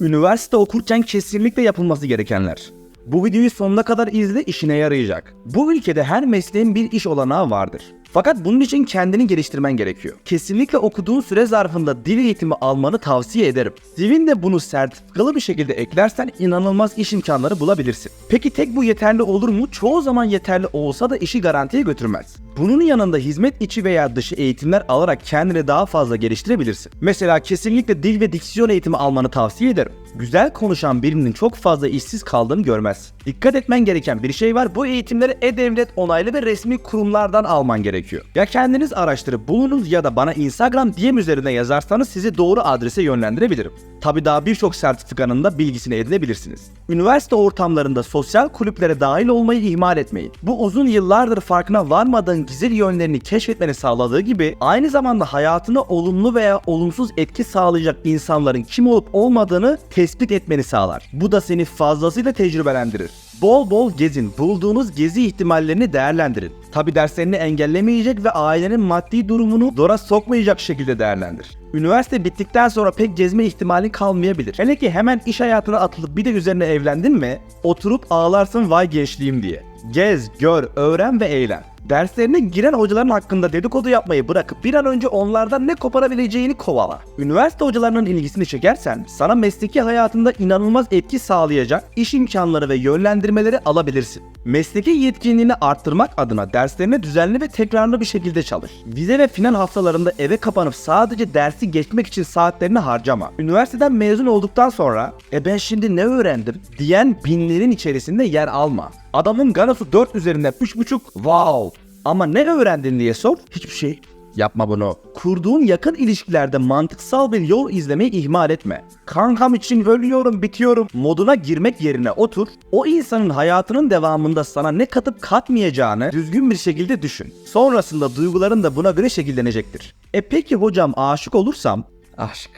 Üniversite okurken kesinlikle yapılması gerekenler. Bu videoyu sonuna kadar izle işine yarayacak. Bu ülkede her mesleğin bir iş olanağı vardır. Fakat bunun için kendini geliştirmen gerekiyor. Kesinlikle okuduğun süre zarfında dil eğitimi almanı tavsiye ederim. Divin de bunu sertifikalı bir şekilde eklersen inanılmaz iş imkanları bulabilirsin. Peki tek bu yeterli olur mu? Çoğu zaman yeterli olsa da işi garantiye götürmez. Bunun yanında hizmet içi veya dışı eğitimler alarak kendini daha fazla geliştirebilirsin. Mesela kesinlikle dil ve diksiyon eğitimi almanı tavsiye ederim. Güzel konuşan birinin çok fazla işsiz kaldığını görmez. Dikkat etmen gereken bir şey var. Bu eğitimleri e-devlet onaylı ve resmi kurumlardan alman gerekiyor. Ya kendiniz araştırıp bulunuz ya da bana Instagram DM üzerine yazarsanız sizi doğru adrese yönlendirebilirim. Tabi daha birçok sertifikanın da bilgisini edinebilirsiniz. Üniversite ortamlarında sosyal kulüplere dahil olmayı ihmal etmeyin. Bu uzun yıllardır farkına varmadığın gizli yönlerini keşfetmeni sağladığı gibi aynı zamanda hayatına olumlu veya olumsuz etki sağlayacak insanların kim olup olmadığını tespit etmeni sağlar. Bu da seni fazlasıyla tecrübelendirir. Bol bol gezin, bulduğunuz gezi ihtimallerini değerlendirin. Tabi derslerini engellemeyecek ve ailenin maddi durumunu zora sokmayacak şekilde değerlendir. Üniversite bittikten sonra pek gezme ihtimali kalmayabilir. Hele ki hemen iş hayatına atılıp bir de üzerine evlendin mi oturup ağlarsın vay gençliğim diye. Gez, gör, öğren ve eğlen. Derslerine giren hocaların hakkında dedikodu yapmayı bırakıp bir an önce onlardan ne koparabileceğini kovala. Üniversite hocalarının ilgisini çekersen sana mesleki hayatında inanılmaz etki sağlayacak iş imkanları ve yönlendirmeleri alabilirsin. Mesleki yetkinliğini arttırmak adına derslerine düzenli ve tekrarlı bir şekilde çalış. Vize ve final haftalarında eve kapanıp sadece dersi geçmek için saatlerini harcama. Üniversiteden mezun olduktan sonra e ben şimdi ne öğrendim diyen binlerin içerisinde yer alma. Adamın Ganosu 4 üzerinden 3.5 wow. Ama ne öğrendin diye sor hiçbir şey. Yapma bunu. Kurduğun yakın ilişkilerde mantıksal bir yol izlemeyi ihmal etme. Kankam için ölüyorum, bitiyorum moduna girmek yerine otur. O insanın hayatının devamında sana ne katıp katmayacağını düzgün bir şekilde düşün. Sonrasında duyguların da buna göre şekillenecektir. E peki hocam aşık olursam? Aşk.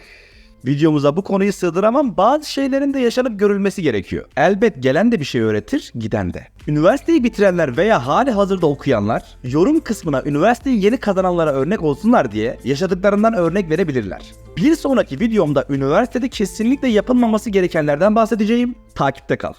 Videomuza bu konuyu sığdıramam bazı şeylerin de yaşanıp görülmesi gerekiyor. Elbet gelen de bir şey öğretir, giden de. Üniversiteyi bitirenler veya hali hazırda okuyanlar yorum kısmına üniversiteyi yeni kazananlara örnek olsunlar diye yaşadıklarından örnek verebilirler. Bir sonraki videomda üniversitede kesinlikle yapılmaması gerekenlerden bahsedeceğim. Takipte kal.